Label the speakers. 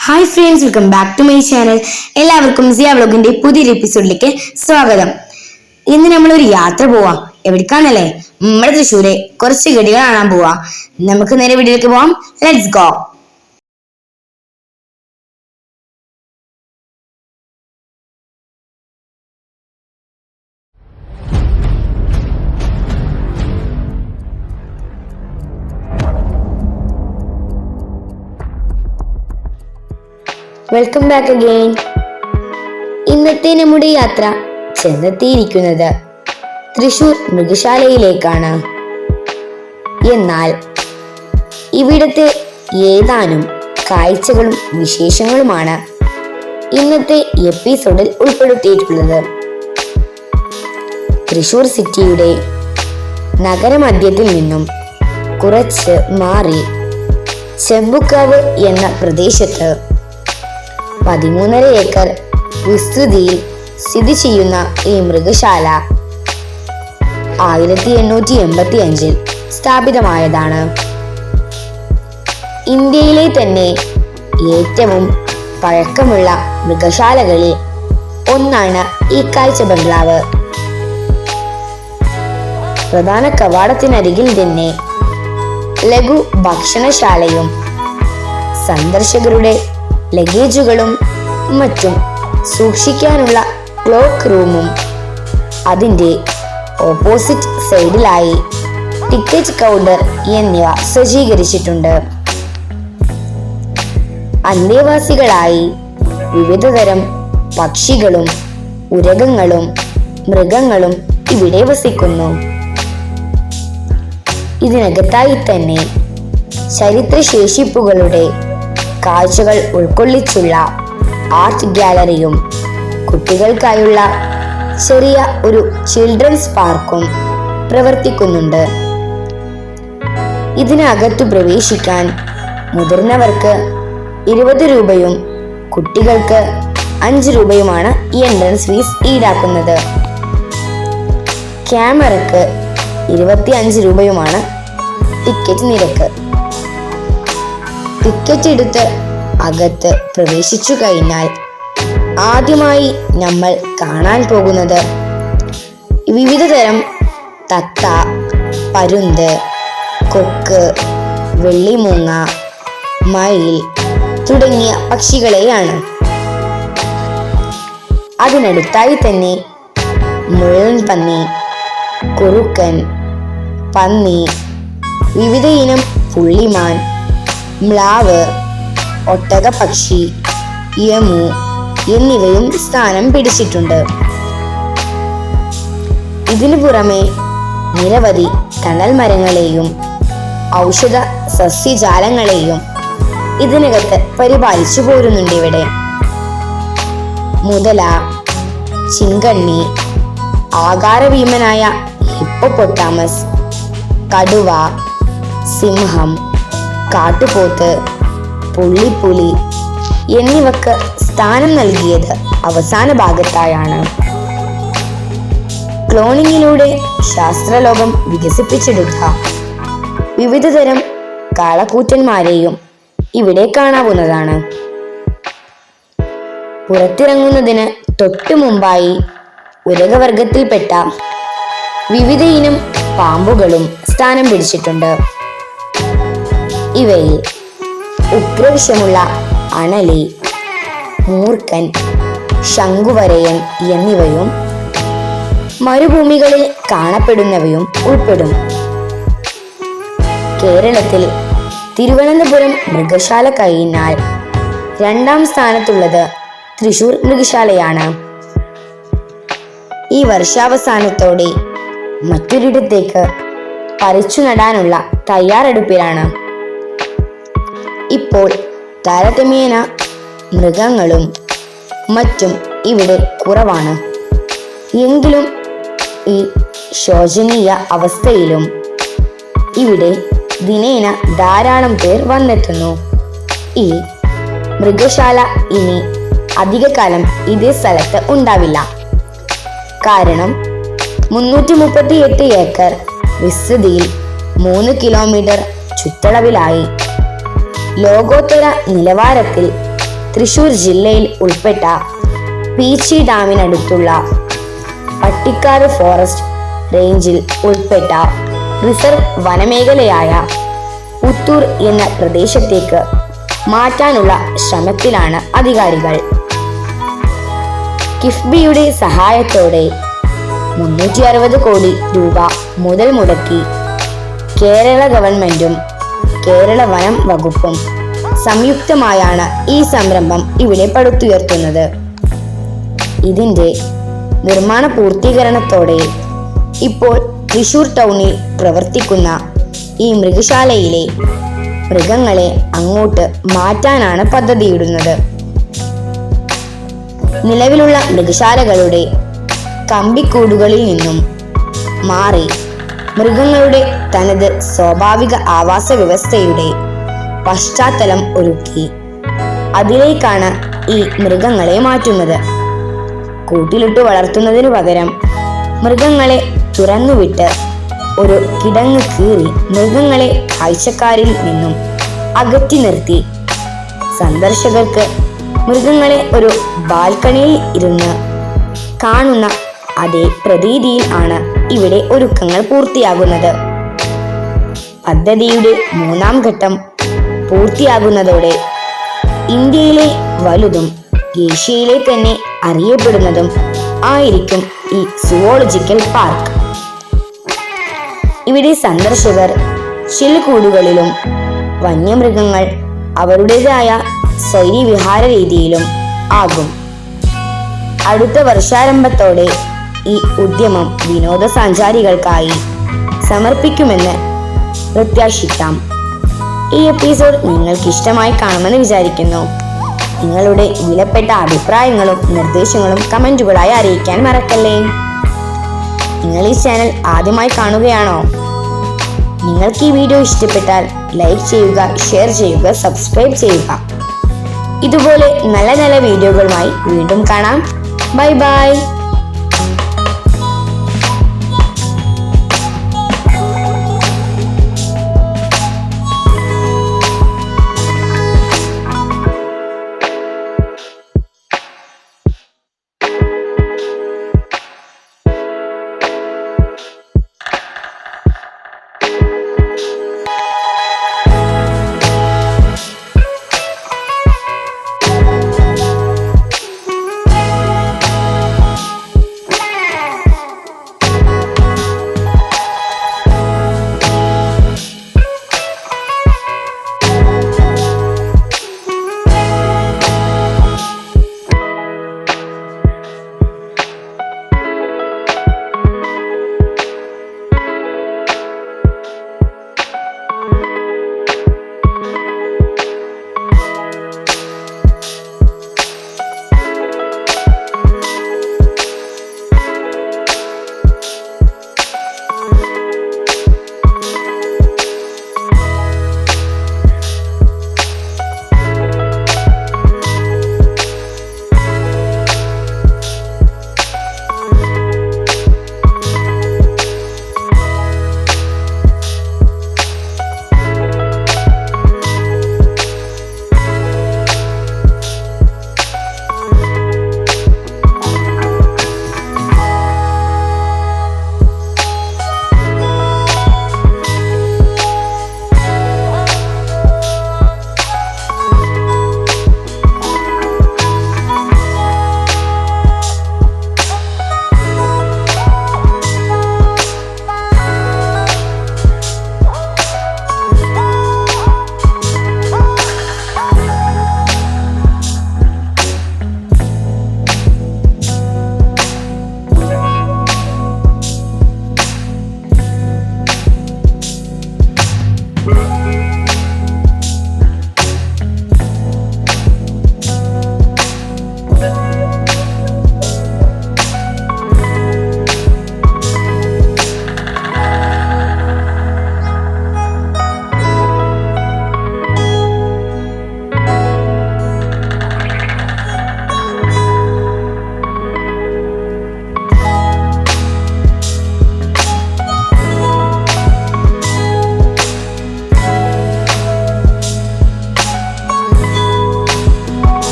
Speaker 1: Hi friends welcome back to my channel എല്ലാവർക്കും സിയ വ്ലോഗിന്റെ പുതിയൊരു എപ്പിസോഡിലേക്ക് സ്വാഗതം. ഇന്ന് നമ്മൾ ഒരു യാത്ര പോവാം. എവിടേക്കാണല്ലേ? നമ്മുടെ തൃശ്ശൂരെ. കുറച്ച് ഗടികൾ കാണാൻ പോവാം. നമുക്ക് നേരെ വീട്ടിലേക്ക് പോവാം. Let's go welcome back again ഇന്നത്തെ നമ്മുടെ യാത്ര ചെന്നെത്തിയിരിക്കുന്നത് തൃശൂർ മൃഗശാലയിലേക്കാണ്. എന്നാൽ ഇവിടുത്തെ ഏതാനും കാഴ്ചകളും വിശേഷങ്ങളുമാണ് ഇന്നത്തെ എപ്പിസോഡിൽ ഉൾപ്പെടുത്തിയിട്ടുള്ളത്. തൃശൂർ സിറ്റിയുടെ നഗരമധ്യത്തിൽ നിന്നും കുറച്ച് മാറി ചെമ്പുക്കാവ് എന്ന പ്രദേശത്ത് പതിമൂന്നര ഏക്കർ വിസ്തൃതിയിൽ സ്ഥിതി ചെയ്യുന്ന ഈ മൃഗശാല ആയിരത്തി എണ്ണൂറ്റി എൺപത്തി അഞ്ചിൽ സ്ഥാപിതമായതാണ്. ഇന്ത്യയിലെ തന്നെ ഏറ്റവും പഴക്കമുള്ള മൃഗശാലകളിൽ ഒന്നാണ് ഈ കാഴ്ച ബംഗ്ലാവ്. പ്രധാന കവാടത്തിനരികിൽ തന്നെ ലഘു ഭക്ഷണശാലയും സന്ദർശകരുടെ ലഗേജുകളും മറ്റും സൂക്ഷിക്കാനുള്ള ക്ലോക്ക് റൂമും അതിന്റെ ഓപ്പോസിറ്റ് സൈഡിലായി ടിക്കറ്റ് കൗണ്ടർ എന്നിവ സജ്ജീകരിച്ചിട്ടുണ്ട്. അന്തേവാസികളായി വിവിധതരം പക്ഷികളും ഉരകങ്ങളും മൃഗങ്ങളും ഇവിടെ വസിക്കുന്നു. ഇതിനകത്തായി തന്നെ ചരിത്രശേഷിപ്പുകളുടെ കാഴ്ചകൾ ഉൾക്കൊള്ളിച്ചുള്ള ആർട്ട് ഗാലറിയും കുട്ടികൾക്കായുള്ള ചെറിയ ഒരു ചിൽഡ്രൻസ് പാർക്കും പ്രവർത്തിക്കുന്നുണ്ട്. ഇതിനകത്തു പ്രവേശിക്കാൻ മുതിർന്നവർക്ക് ഇരുപത് രൂപയും കുട്ടികൾക്ക് അഞ്ച് രൂപയുമാണ് ഈ എൻട്രൻസ് ഫീസ് ഈടാക്കുന്നത്. ക്യാമറക്ക് ഇരുപത്തി അഞ്ച് രൂപയുമാണ് ടിക്കറ്റ് നിരക്ക്. ടിക്കറ്റ് എടുത്ത് അകത്ത് പ്രവേശിച്ചു കഴിഞ്ഞാൽ ആദ്യമായി നമ്മൾ കാണാൻ പോകുന്നത് വിവിധ തരം തത്ത പരുന്ത് കൊക്ക് വെള്ളിമൂങ്ങ മയിൽ തുടങ്ങിയ പക്ഷികളെയാണ്. അതിനടുത്തായി തന്നെ മുഴുവൻ പന്നി കുറുക്കൻ പന്നി വിവിധ ഇനം പുള്ളിമാൻ മ്ലാവ് ഒട്ടകപക്ഷി യമു എന്നിവയും സ്ഥാനം പിടിച്ചിട്ടുണ്ട്. ഇതിനു പുറമെ നിരവധി തണൽ മരങ്ങളെയും ഔഷധ സസ്യജാലങ്ങളെയും ഇതിനകത്ത് പരിപാലിച്ചു പോരുന്നുണ്ട് ഇവിടെ. മുതല ചിങ്കണ്ണി ആകാരഭീമനായ ഹിപ്പോപ്പൊട്ടാമസ് കടുവ സിംഹം കാട്ടുപോത്ത് പുള്ളിപ്പുലി എന്നിവക്ക് സ്ഥാനം നൽകിയത് അവസാന ഭാഗത്തായാണ്. ക്ലോണിങ്ങിലൂടെ ശാസ്ത്രലോകം വികസിപ്പിച്ചെടുത്ത വിവിധതരം കാളക്കൂറ്റന്മാരെയും ഇവിടെ കാണാവുന്നതാണ്. പുറത്തിറങ്ങുന്നതിന് തൊട്ടു മുമ്പായി ഉരകവർഗത്തിൽപ്പെട്ട വിവിധ ഇനം പാമ്പുകളും സ്ഥാനം പിടിച്ചിട്ടുണ്ട്. ഇവയിൽ ഉഗ്രവിഷമുള്ള അണലി മൂർക്കൻ ശംഖുവരയൻ എന്നിവയും മരുഭൂമികളിൽ കാണപ്പെടുന്നവയും ഉൾപ്പെടും. കേരളത്തിൽ തിരുവനന്തപുരം മൃഗശാല കഴിഞ്ഞാൽ രണ്ടാം സ്ഥാനത്തുള്ളത് തൃശൂർ മൃഗശാലയാണ്. ഈ വർഷാവസാനത്തോടെ മറ്റൊരിടത്തേക്ക് പറിച്ചു നടാനുള്ള തയ്യാറെടുപ്പിലാണ് ഇപ്പോൾ താരതമ്യേന മൃഗങ്ങളും മറ്റും ഇവിടെ കുറവാണ്. എങ്കിലും ഈ ശോചനീയ അവസ്ഥയിലും ഇവിടെ ദിനേന ധാരാളം പേർ വന്നെത്തുന്നു. ഈ മൃഗശാല ഇനി അധികകാലം ഇതേ സ്ഥലത്ത് ഉണ്ടാവില്ല. കാരണം മുന്നൂറ്റി മുപ്പത്തി ഏക്കർ വിസ്തൃതിയിൽ മൂന്ന് കിലോമീറ്റർ ചുറ്റളവിലായി ലോകോത്തര നിലവാരത്തിൽ തൃശൂർ ജില്ലയിൽ ഉൾപ്പെട്ട പീച്ചി ഡാമിനടുത്തുള്ള പട്ടിക്കാട് ഫോറസ്റ്റ് റേഞ്ചിൽ ഉൾപ്പെട്ട റിസർവ് വനമേഖലയായ പുത്തൂർ എന്ന പ്രദേശത്തേക്ക് മാറ്റാനുള്ള ശ്രമത്തിലാണ് അധികാരികൾ. കിഫ്ബിയുടെ സഹായത്തോടെ മുന്നൂറ്റി അറുപത് കോടി രൂപ മുതൽ മുടക്കി കേരള ഗവൺമെന്റും കേരള വനം വകുപ്പും. സംയുക്തമായാണ് ഈ സംരംഭം ഇവിടെ പടുത്തുയർത്തുന്നത്. ഇതിന്റെ നിർമ്മാണ പൂർത്തീകരണത്തോടെ ഇപ്പോൾ തൃശൂർ ടൗണിൽ പ്രവർത്തിക്കുന്ന ഈ മൃഗശാലയിലെ മൃഗങ്ങളെ അങ്ങോട്ട് മാറ്റാനാണ് പദ്ധതിയിടുന്നത്. നിലവിലുള്ള മൃഗശാലകളുടെ കമ്പിക്കൂടുകളിൽ നിന്നും മാറി മൃഗങ്ങളുടെ തനത് സ്വാഭാവിക ആവാസ വ്യവസ്ഥയുടെ പശ്ചാത്തലം ഒരുക്കി. അതിലേക്കാണ് ഈ മൃഗങ്ങളെ മാറ്റുന്നത്. കൂട്ടിലിട്ട് വളർത്തുന്നതിനു പകരം മൃഗങ്ങളെ തുറന്നുവിട്ട് ഒരു കിടങ്ങ് കീറി മൃഗങ്ങളെ കാഴ്ചക്കാരിൽ നിന്നും അകറ്റി നിർത്തി. സന്ദർശകർക്ക് മൃഗങ്ങളെ ഒരു ബാൽക്കണിയിൽ ഇരുന്ന് കാണുന്ന അതേ പ്രതീതിയിൽ ആണ് ഇവിടെ ഒരുക്കങ്ങൾ പൂർത്തിയാകുന്നത്. പദ്ധതിയുടെ മൂന്നാം ഘട്ടം പൂർത്തിയാകുന്നതോടെ ഇന്ത്യയിലെ വലുതും ഏഷ്യയിലെ തന്നെ അറിയപ്പെടുന്നതും ആയിരിക്കും ഈ സുവോളജിക്കൽ പാർക്ക്. ഇവിടെ സന്ദർശകർ ചില്ലുകൂടുകളിലും വന്യമൃഗങ്ങൾ അവരുടേതായ സ്വൈര്യവിഹാര രീതിയിലും ആകും. അടുത്ത വർഷാരംഭത്തോടെ ഈ ഉദ്യമം വിനോദസഞ്ചാരികൾക്കായി സമർപ്പിക്കുമെന്ന് പ്രത്യാശിക്കാം. ഈ എപ്പിസോഡ് നിങ്ങൾക്ക് ഇഷ്ടമായി കാണുമെന്ന് വിചാരിക്കുന്നു. നിങ്ങളുടെ വിലപ്പെട്ട അഭിപ്രായങ്ങളും നിർദ്ദേശങ്ങളും കമന്റുകളായി അറിയിക്കാൻ മറക്കല്ലേ. നിങ്ങൾ ഈ ചാനൽ ആദ്യമായി കാണുകയാണോ? നിങ്ങൾക്ക് ഈ വീഡിയോ ഇഷ്ടപ്പെട്ടാൽ ലൈക്ക് ചെയ്യുക ഷെയർ ചെയ്യുക സബ്സ്ക്രൈബ് ചെയ്യുക. ഇതുപോലെ നല്ല നല്ല വീഡിയോകളുമായി വീണ്ടും കാണാം. Bye bye.